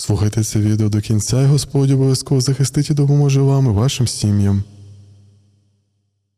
Слухайте це відео до кінця, і Господь обов'язково захистить і допоможе вам і вашим сім'ям.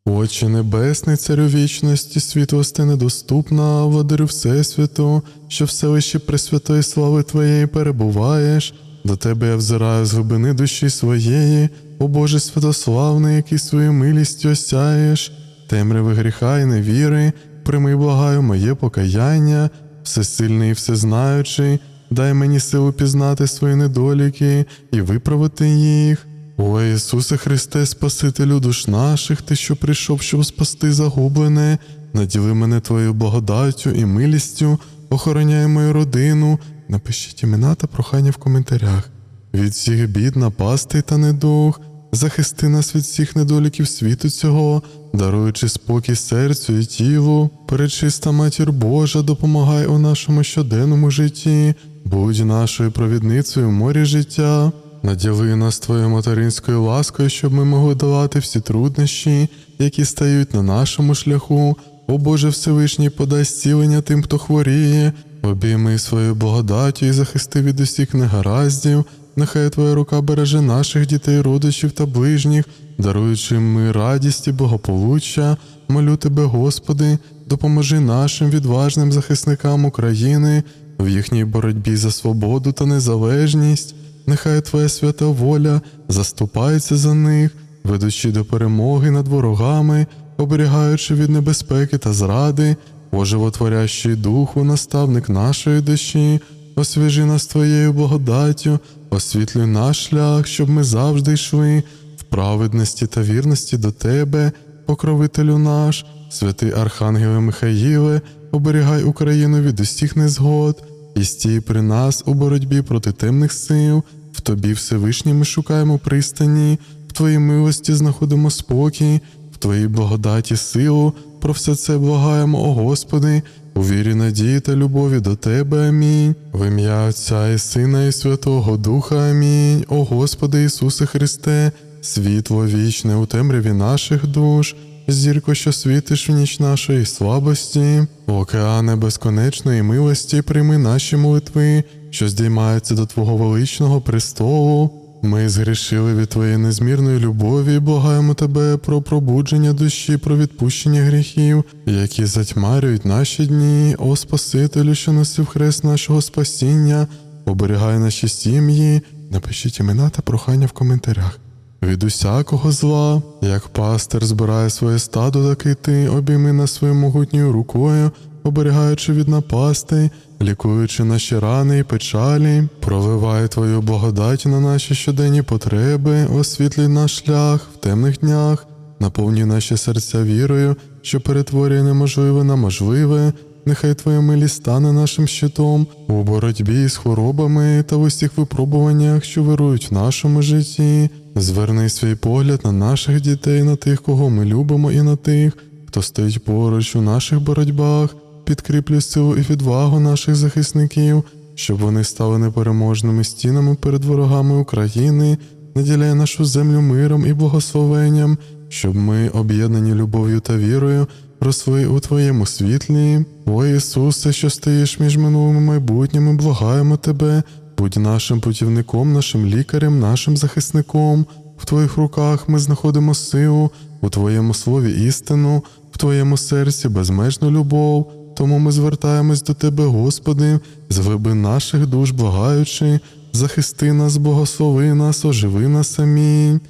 Отче Небесний, Царю вічності, світлости недоступна, владарю Всесвіту, що все вище пресвятої слави Твоєї перебуваєш. До Тебе я взираю з глибини душі своєї, о Боже святославний, який свою милістю осяєш, темряви гріха і невіри, прийми, благаю, моє покаяння, всесильний і всезнаючий, дай мені силу пізнати свої недоліки і виправити їх. О Ісусе Христе, Спасителю душ наших, Ти, що прийшов, щоб спасти загублене, наділи мене Твоєю благодаттю і милістю, охороняй мою родину. Напишіть імена та прохання в коментарях. Від всіх бід, напасти та недуг, захисти нас від всіх недоліків світу цього, даруючи спокій серцю і тілу, перечиста матір Божа, допомагай у нашому щоденному житті, будь нашою провідницею в морі життя. Наділи нас твоєю материнською ласкою, щоб ми могли долати всі труднощі, які стають на нашому шляху. О Боже Всевишній, подай зцілення тим, хто хворіє, обійми своєю благодаттю і захисти від усіх негараздів. Нехай Твоя рука береже наших дітей, родичів та ближніх, даруючи ми радість і благополуччя. Молю Тебе, Господи, допоможи нашим відважним захисникам України в їхній боротьбі за свободу та незалежність. Нехай Твоя свята воля заступається за них, ведучи до перемоги над ворогами, оберігаючи від небезпеки та зради, оживотворящий духу, наставник нашої душі, освіжи нас Твоєю благодаттю, освітлюй наш шлях, щоб ми завжди йшли в праведності та вірності до Тебе, покровителю наш, святий Архангеле Михаїле, оберігай Україну від усіх незгод і стій при нас у боротьбі проти темних сил. В тобі Всевишній ми шукаємо пристані, в Твоїй милості знаходимо спокій, Твоїй благодаті силу. Про все це благаємо, о Господи, у вірі надії та любові до Тебе. Амінь. В ім'я Отця і Сина, і Святого Духа. Амінь. О Господи Ісусе Христе, світло вічне у темряві наших душ. Зірко, що світиш в ніч нашої слабості, океане безконечної милості, прийми наші молитви, що здіймаються до Твого величного престолу. Ми згрішили від Твоєї незмірної любові, і благаємо Тебе про пробудження душі, про відпущення гріхів, які затьмарюють наші дні, о Спасителю, що носив хрест нашого спасіння, оберігай наші сім'ї. Напишіть імена та прохання в коментарях. Від усякого зла, як пастир збирає своє стадо, так і ти обійми нас своєю могутньою рукою, оберігаючи від напастей, лікуючи наші рани і печалі, проливай твою благодать на наші щоденні потреби, освітлюй наш шлях в темних днях, наповнюй наші серця вірою, що перетворює неможливе на можливе. Нехай Твоя милість стане нашим щитом у боротьбі з хворобами та в усіх випробуваннях, що вирують в нашому житті. Зверни свій погляд на наших дітей, на тих, кого ми любимо, і на тих, хто стоїть поруч у наших боротьбах, підкріплюй силу і відвагу наших захисників, щоб вони стали непереможними стінами перед ворогами України, наділяй нашу землю миром і благословенням, щоб ми, об'єднані любов'ю та вірою, росли у Твоєму світлі. О Ісусе, що стоїш між минулим і майбутнім, ми благаємо Тебе, будь нашим путівником, нашим лікарем, нашим захисником. В Твоїх руках ми знаходимо силу, у Твоєму слові істину, в Твоєму серці безмежну любов. Тому ми звертаємось до Тебе, Господи, з глибин наших душ благаючи, захисти нас, благослови нас, оживи нас, амінь.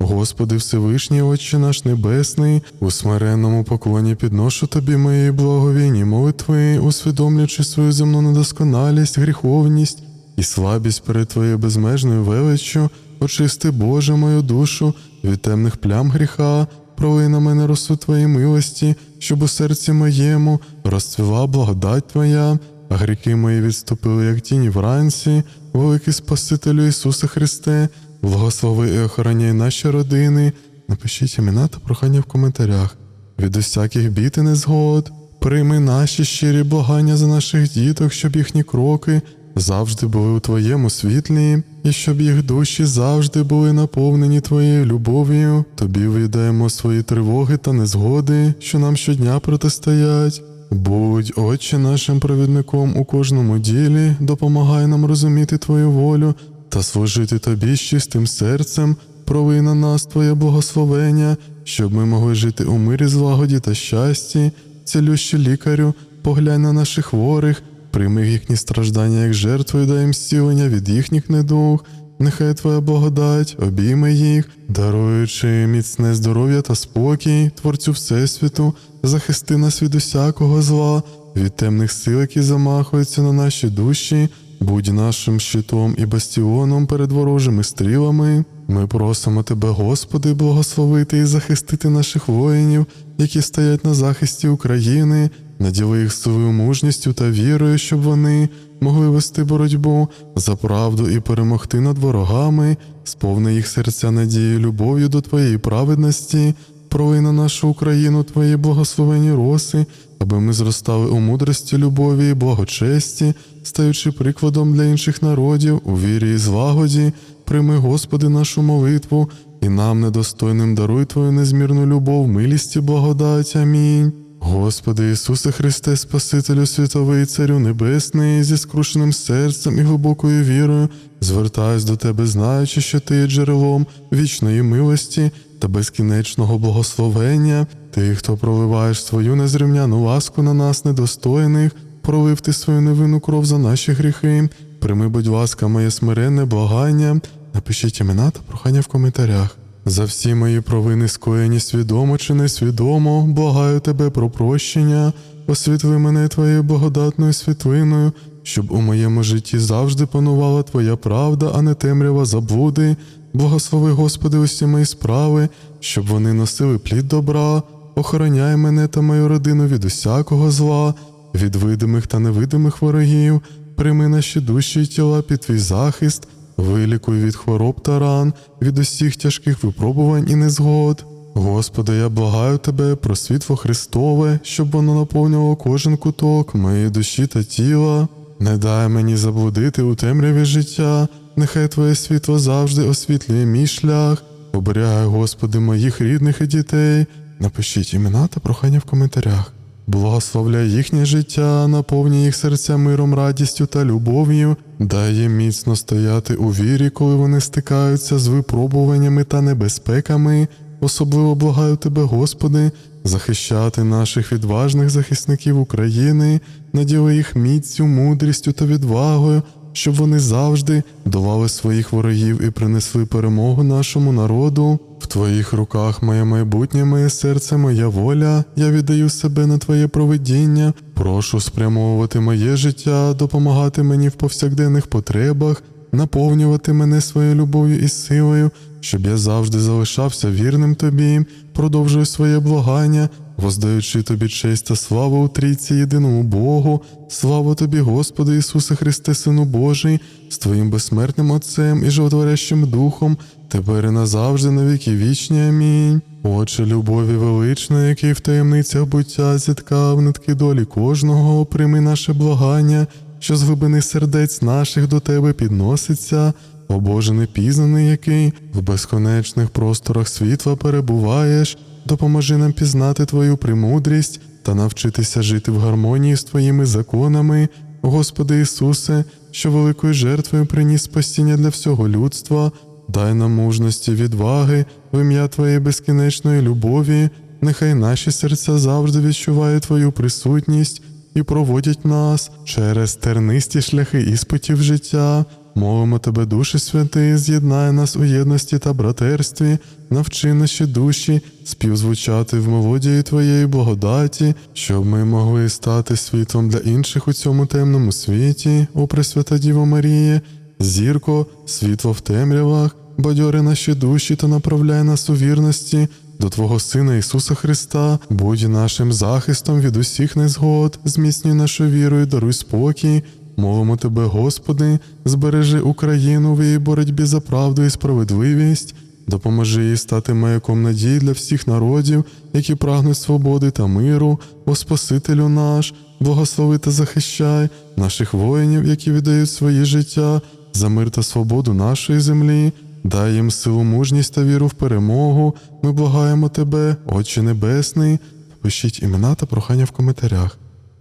Господи Всевишній Отче наш Небесний, у смиренному поклоні підношу Тобі мої благовійні молитви, усвідомлюючи свою земну недосконалість, гріховність і слабість перед Твоєю безмежною величчю, очисти Боже мою душу від темних плям гріха, пролий на мене росу Твоєї милості, щоб у серці моєму розцвіла благодать Твоя, а гріхи мої відступили, як тіні вранці, великий Спасителю Ісусе Христе. Благослови і охороняй наші родини. Напишіть імена та прохання в коментарях. Від усяких бід і незгод. Прийми наші щирі благання за наших діток, щоб їхні кроки завжди були у Твоєму світлі, і щоб їх душі завжди були наповнені Твоєю любов'ю. Тобі віддаємо свої тривоги та незгоди, що нам щодня протистоять. Будь, Отче, нашим провідником у кожному ділі, допомагай нам розуміти Твою волю та служити Тобі з чистим серцем, прови на нас Твоє благословення, щоб ми могли жити у мирі, злагоді та щасті, цілющий лікарю, поглянь на наших хворих, прийми їхні страждання як жертву і дай їм зцілення від їхніх недуг. Нехай Твоя благодать обійме їх, даруючи міцне здоров'я та спокій, Творцю Всесвіту, захисти нас від усякого зла, від темних сил, які замахуються на наші душі, будь нашим щитом і бастіоном перед ворожими стрілами. Ми просимо Тебе, Господи, благословити і захистити наших воїнів, які стоять на захисті України, наділи їх силою мужністю та вірою, щоб вони могли вести боротьбу за правду і перемогти над ворогами, сповни їх серця надією, любов'ю до Твоєї праведності, пролий на нашу Україну Твої благословені роси, аби ми зростали у мудрості, любові і благочесті, стаючи прикладом для інших народів у вірі і злагоді, прийми, Господи, нашу молитву, і нам, недостойним, даруй Твою незмірну любов, милість і благодать. Амінь. Господи Ісусе Христе, Спасителю світовий, Царю Небесний, зі скрушеним серцем і глибокою вірою, звертаюсь до Тебе, знаючи, що Ти є джерелом вічної милості та безкінечного благословення, Ти, хто проливаєш свою незрівняну ласку на нас, недостойних, пролив Ти свою невинну кров за наші гріхи. Прийми, будь ласка, моє смиренне благання. Напишіть імена та прохання в коментарях. За всі мої провини, скоєні свідомо чи несвідомо, благаю тебе про прощення, освітли мене твоєю благодатною світлиною, щоб у моєму житті завжди панувала Твоя правда, а не темрява заблуди. Благослови, Господи, усі мої справи, щоб вони носили плід добра, охороняй мене та мою родину від усякого зла, від видимих та невидимих ворогів, прийми наші душі й тіла під твій захист. Вилікуй від хвороб та ран, від усіх тяжких випробувань і незгод. Господи, я благаю Тебе про світло Христове, щоб воно наповнювало кожен куток моєї душі та тіла. Не дай мені заблудити у темряві життя, нехай Твоє світло завжди освітлює мій шлях. Оберігай, Господи, моїх рідних і дітей. Напишіть імена та прохання в коментарях. Благословляй їхнє життя, наповнюй їх серця миром, радістю та любов'ю, дай їм міцно стояти у вірі, коли вони стикаються з випробуваннями та небезпеками. Особливо благаю тебе, Господи, захищати наших відважних захисників України, наділи їх міцю, мудрістю та відвагою, щоб вони завжди долали своїх ворогів і принесли перемогу нашому народу. В твоїх руках моє майбутнє, моє серце, моя воля. Я віддаю себе на Твоє провидіння. Прошу спрямовувати моє життя, допомагати мені в повсякденних потребах, наповнювати мене своєю любов'ю і силою, щоб я завжди залишався вірним тобі, продовжую своє благання, воздаючи тобі честь та славу у трійці єдиному Богу, слава тобі, Господи Ісусе Христе, Сину Божий, з Твоїм безсмертним Отцем і животворящим Духом, тепер і назавжди на віки вічні. Амінь. Отче любові величної, який в таємницях буття зіткав нитки долі кожного, прийми наше благання, що з глибини сердець наших до Тебе підноситься, о Боже непізнаний, який в безконечних просторах світла перебуваєш, допоможи нам пізнати Твою премудрість та навчитися жити в гармонії з Твоїми законами, Господи Ісусе, що великою жертвою приніс спасіння для всього людства. Дай нам мужності, відваги, в ім'я Твоєї безкінечної любові, нехай наші серця завжди відчувають Твою присутність і проводять нас через тернисті шляхи іспитів життя. Молимо Тебе, Душі Святий, з'єднай нас у єдності та братерстві, навчи наші душі співзвучати в мелодії Твоєї благодаті, щоб ми могли стати світлом для інших у цьому темному світі, о Пресвята Діво Маріє, зірко, світло в темрявах, бадьори наші душі та направляй нас у вірності до Твого Сина Ісуса Христа, будь нашим захистом від усіх незгод, зміцнюй нашу віру і даруй спокій. Молимо Тебе, Господи, збережи Україну в її боротьбі за правду і справедливість, допоможи їй стати маяком надії для всіх народів, які прагнуть свободи та миру, о Спасителю наш, благослови та захищай наших воїнів, які віддають свої життя за мир та свободу нашої землі. Дай їм силу, мужність та віру в перемогу. Ми благаємо Тебе, Отче Небесний. Пишіть імена та прохання в коментарях.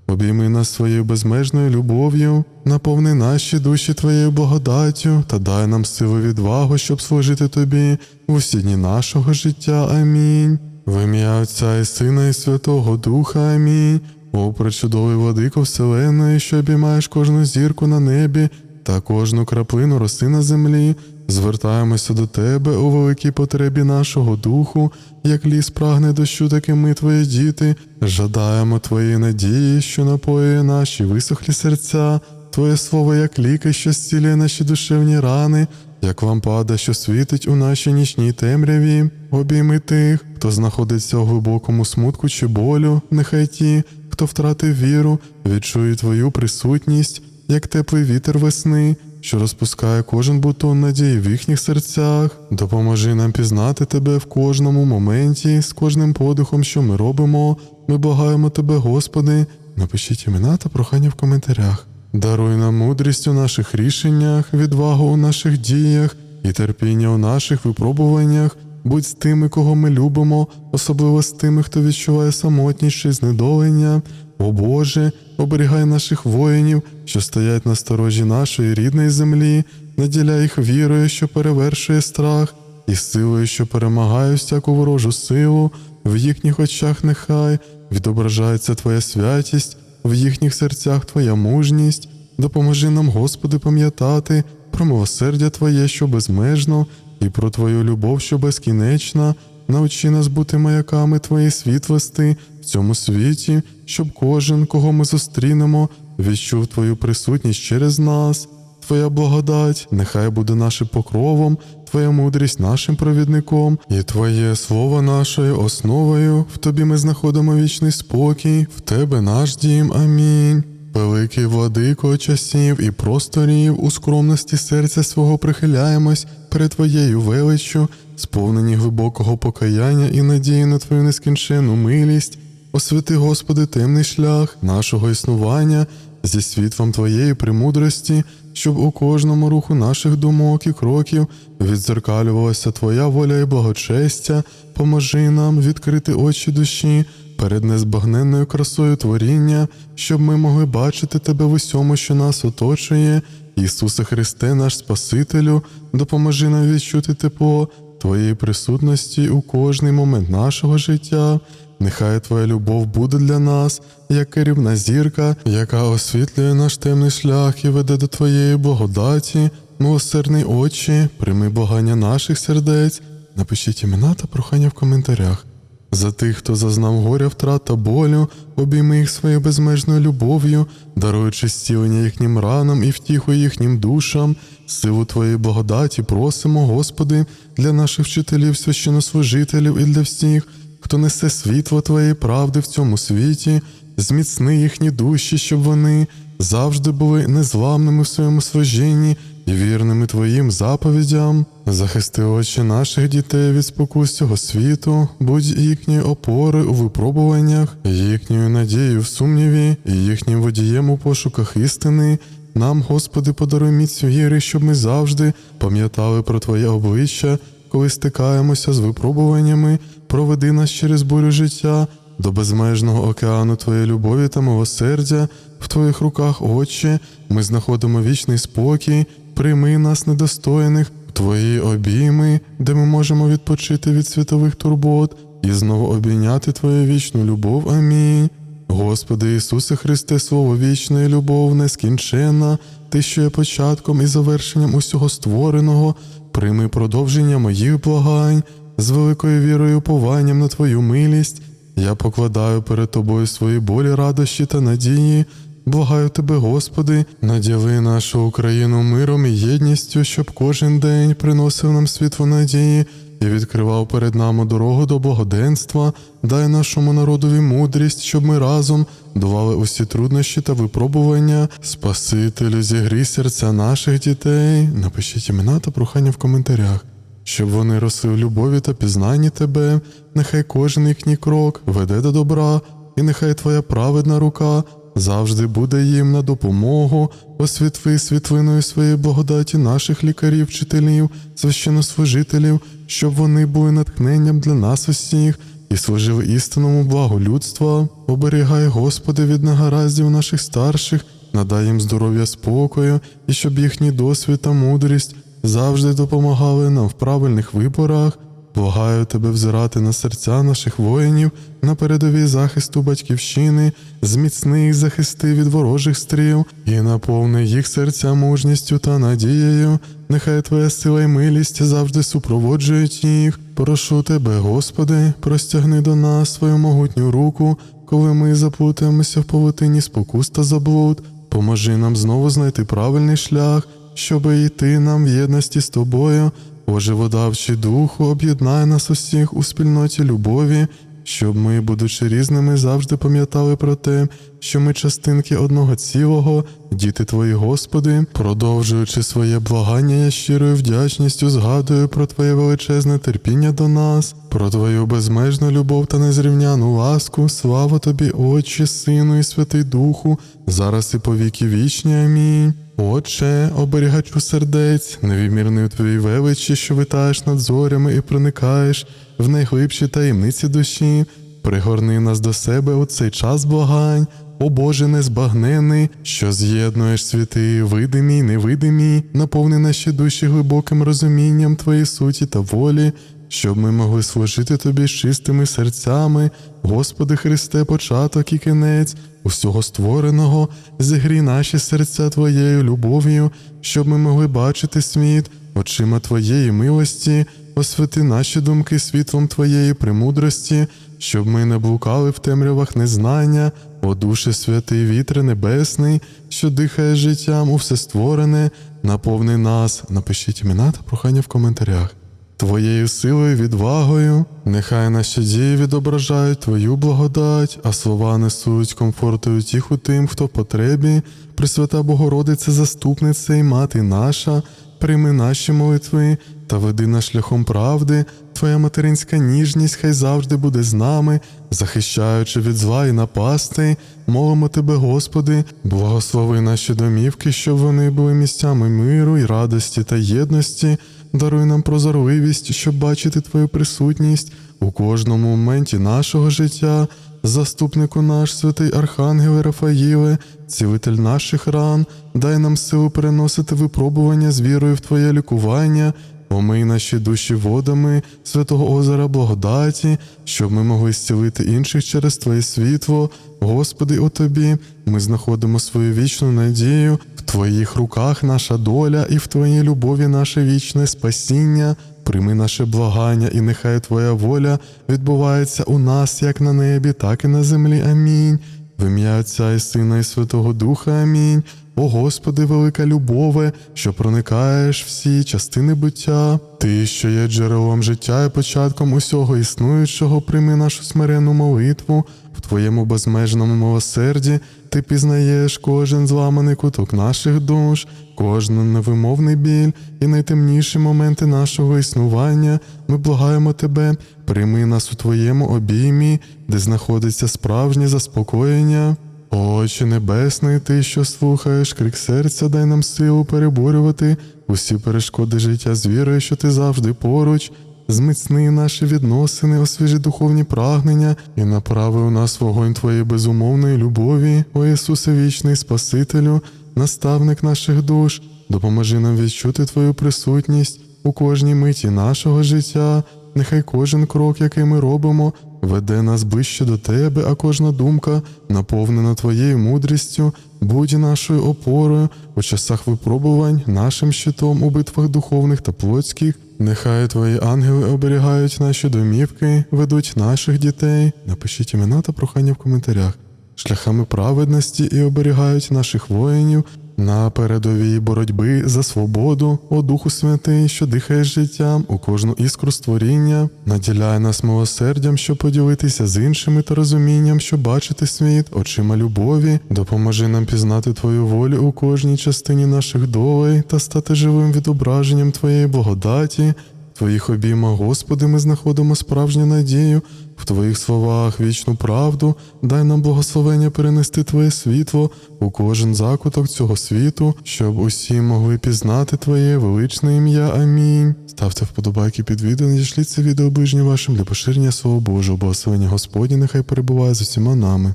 Обійми нас своєю безмежною любов'ю, наповни наші душі Твоєю благодаттю та дай нам силу відвагу, щоб служити Тобі в усі дні нашого життя. Амінь. В ім'я Отця і Сина і Святого Духа. Амінь. О, пречудовий владико Вселеної, що обіймаєш кожну зірку на небі та кожну краплину роси на землі, звертаємося до Тебе у великій потребі нашого духу, як ліс прагне дощу, так і ми, Твої діти, жадаємо Твоєї надії, що напоює наші висохлі серця, Твоє слово, як ліки, що зцілює наші душевні рани, як лампада, що світить у нашій нічній темряві, обійми тих, хто знаходиться у глибокому смутку чи болю, нехай ті, хто втратив віру, відчує Твою присутність, як теплий вітер весни, що розпускає кожен бутон надії в їхніх серцях. Допоможи нам пізнати Тебе в кожному моменті, з кожним подихом, що ми робимо. Ми благаємо Тебе, Господи. Напишіть імена та прохання в коментарях. Даруй нам мудрість у наших рішеннях, відвагу у наших діях і терпіння у наших випробуваннях. Будь з тими, кого ми любимо, особливо з тими, хто відчуває самотність чи знедолення. О Боже, оберігай наших воїнів, що стоять на сторожі нашої рідної землі, наділяй їх вірою, що перевершує страх, і силою, що перемагає всяку ворожу силу, в їхніх очах нехай відображається Твоя святість, в їхніх серцях Твоя мужність. Допоможи нам, Господи, пам'ятати про милосердя Твоє, що безмежно, і про Твою любов, що безкінечна. Научи нас бути маяками Твоєї світлости цьому світі, щоб кожен, кого ми зустрінемо, відчув Твою присутність через нас. Твоя благодать нехай буде нашим покровом, Твоя мудрість нашим провідником, і Твоє слово нашою основою. В Тобі ми знаходимо вічний спокій, в Тебе наш дім. Амінь. Великий владико часів і просторів, у скромності серця свого прихиляємось перед Твоєю величчю, сповнені глибокого покаяння і надії на Твою нескінченну милість. Освяти, Господи, темний шлях нашого існування зі світлом Твоєї премудрості, щоб у кожному руху наших думок і кроків відзеркалювалася Твоя воля і благочестя, поможи нам відкрити очі душі перед незбагненною красою творіння, щоб ми могли бачити Тебе в усьому, що нас оточує. Ісусе Христе, наш Спасителю, допоможи нам відчути тепло Твоєї присутності у кожний момент нашого життя. Нехай Твоя любов буде для нас, як керівна зірка, яка освітлює наш темний шлях і веде до Твоєї благодаті, милосердний очі, прийми благання наших сердець. Напишіть імена та прохання в коментарях. За тих, хто зазнав горя, втрат та болю, обійми їх своєю безмежною любов'ю, даруючи зцілення їхнім ранам і втіху їхнім душам, силу Твоєї благодаті просимо, Господи, для наших вчителів, священнослужителів і для всіх, хто несе світло Твоєї правди в цьому світі, зміцни їхні душі, щоб вони завжди були незламними в своєму служінні і вірними Твоїм заповідям. Захисти очі наших дітей від спокус цього світу, будь їхньою опорою у випробуваннях, їхньою надією в сумніві і їхнім водієм у пошуках істини. Нам, Господи, подаруй міць віри, щоб ми завжди пам'ятали про Твоє обличчя, коли стикаємося з випробуваннями, проведи нас через бурю життя до безмежного океану Твоєї любові та милосердя, в Твоїх руках, Отче, ми знаходимо вічний спокій, прийми нас недостойних, в Твої обійми, де ми можемо відпочити від світових турбот і знову обійняти Твою вічну любов. Амінь. Господи Ісусе Христе, Слово вічної любов нескінченна, Ти, що є початком і завершенням усього створеного, прийми продовження моїх благань з великою вірою і упованням на Твою милість. Я покладаю перед Тобою свої болі, радощі та надії. Благаю тебе, Господи, наділи нашу Україну миром і єдністю, щоб кожен день приносив нам світло надії і відкривав перед нами дорогу до благоденства. Дай нашому народові мудрість, щоб ми разом долали усі труднощі та випробування. Спасителю, зігрій серця наших дітей. Напишіть імена та прохання в коментарях. Щоб вони росли в любові та пізнанні тебе, нехай кожен їхній крок веде до добра, і нехай твоя праведна рука завжди буде їм на допомогу, освітли світлиною своєї благодаті наших лікарів, вчителів, священнослужителів, щоб вони були натхненням для нас усіх, і служив істинному благу людства. Оберігай, Господи, від негараздів наших старших, надай їм здоров'я спокою, і щоб їхній досвід та мудрість завжди допомагали нам в правильних виборах. Благаю тебе взирати на серця наших воїнів, на передовій захисту батьківщини, зміцни їх захисти від ворожих стріл і наповни їх серця мужністю та надією. Нехай Твоя сила й милість завжди супроводжують їх. Прошу тебе, Господи, простягни до нас свою могутню руку, коли ми заплутаємося в павутині спокус та заблуд. Поможи нам знову знайти правильний шлях, щоб йти нам в єдності з тобою. оживодавчий духу, об'єднай нас усіх у спільноті любові, щоб ми, будучи різними, завжди пам'ятали про те, що ми частинки одного цілого, діти Твої, Господи, продовжуючи своє благання, я щирою вдячністю згадую про Твоє величезне терпіння до нас, про Твою безмежну любов та незрівняну ласку, слава Тобі, Отче, Сину і Святий Духу, зараз і по віки вічні. Амінь. Отче, оберігачу сердець, невімірний у твоїй величі, що витаєш над зорями і проникаєш в найглибші таємниці душі, пригорни нас до себе у цей час благань, о Боже незбагнений, що з'єднуєш світи, видимі й невидимі, наповни наші душі глибоким розумінням Твоєї суті та волі, щоб ми могли служити Тобі чистими серцями, Господи Христе, початок і кінець усього створеного, зігрій наші серця Твоєю любов'ю, щоб ми могли бачити світ очима Твоєї милості, освяти наші думки світлом Твоєї премудрості, щоб ми не блукали в темрявах незнання, о Душе святий вітре небесний, що дихає життям у все створене, наповни нас. Напишіть імена та прохання в коментарях. Твоєю силою, відвагою, нехай наші дії відображають Твою благодать, а слова несуть комфорт і утіху тим, хто в потребі, Пресвята Богородице, заступниця і мати наша, прийми наші молитви та веди нас шляхом правди. Твоя материнська ніжність хай завжди буде з нами, захищаючи від зла і напастей, молимо Тебе, Господи, благослови наші домівки, щоб вони були місцями миру і радості та єдності. Даруй нам прозорливість, щоб бачити Твою присутність у кожному моменті нашого життя, заступнику наш, святий Архангеле Рафаїле, цілитель наших ран, дай нам силу переносити випробування з вірою в Твоє лікування. Омий наші душі водами святого озера благодаті, щоб ми могли зцілити інших через Твоє світло. Господи, у Тобі ми знаходимо свою вічну надію, в Твоїх руках наша доля, і в Твоїй любові наше вічне спасіння. Прийми наше благання, і нехай Твоя воля відбувається у нас як на небі, так і на землі. Амінь. В ім'я Отця і Сина і Святого Духа. Амінь. О Господи, велика любове, що проникаєш всі частини буття. Ти, що є джерелом життя і початком усього існуючого, прийми нашу смиренну молитву в Твоєму безмежному милосерді. Ти пізнаєш кожен зламаний куток наших душ, кожен невимовний біль і найтемніші моменти нашого існування. Ми благаємо Тебе, прийми нас у Твоєму обіймі, де знаходиться справжнє заспокоєння. Отче Небесний, Ти, що слухаєш крик серця, дай нам силу переборювати усі перешкоди життя з вірою, що ти завжди поруч. Зміцни наші відносини, освіжи духовні прагнення і направи у нас вогонь Твоєї безумовної любові, о Ісусе вічний Спасителю, наставник наших душ, допоможи нам відчути Твою присутність у кожній миті нашого життя. Нехай кожен крок, який ми робимо, веде нас ближче до Тебе, а кожна думка, наповнена Твоєю мудрістю, будь нашою опорою у часах випробувань, нашим щитом у битвах духовних та плотських. Нехай Твої ангели оберігають наші домівки, ведуть наших дітей. Напишіть імена та прохання в коментарях. Шляхами праведності і оберігають наших воїнів на передовій боротьби за свободу, о Духу Святий, що дихає життям у кожну іскру створіння, наділяє нас милосердям, щоб поділитися з іншими та розумінням, щоб бачити світ, очима любові, допоможи нам пізнати Твою волю у кожній частині наших долей та стати живим відображенням Твоєї благодаті. Твоїх обіймах, Господи, ми знаходимо справжню надію, в Твоїх словах вічну правду, дай нам благословення перенести Твоє світло у кожен закуток цього світу, щоб усі могли пізнати Твоє величне ім'я. Амінь. Ставте вподобайки під відео, надішліть це відео ближнім вашим для поширення Слова Божого, благословення Господні нехай перебуває з усіма нами.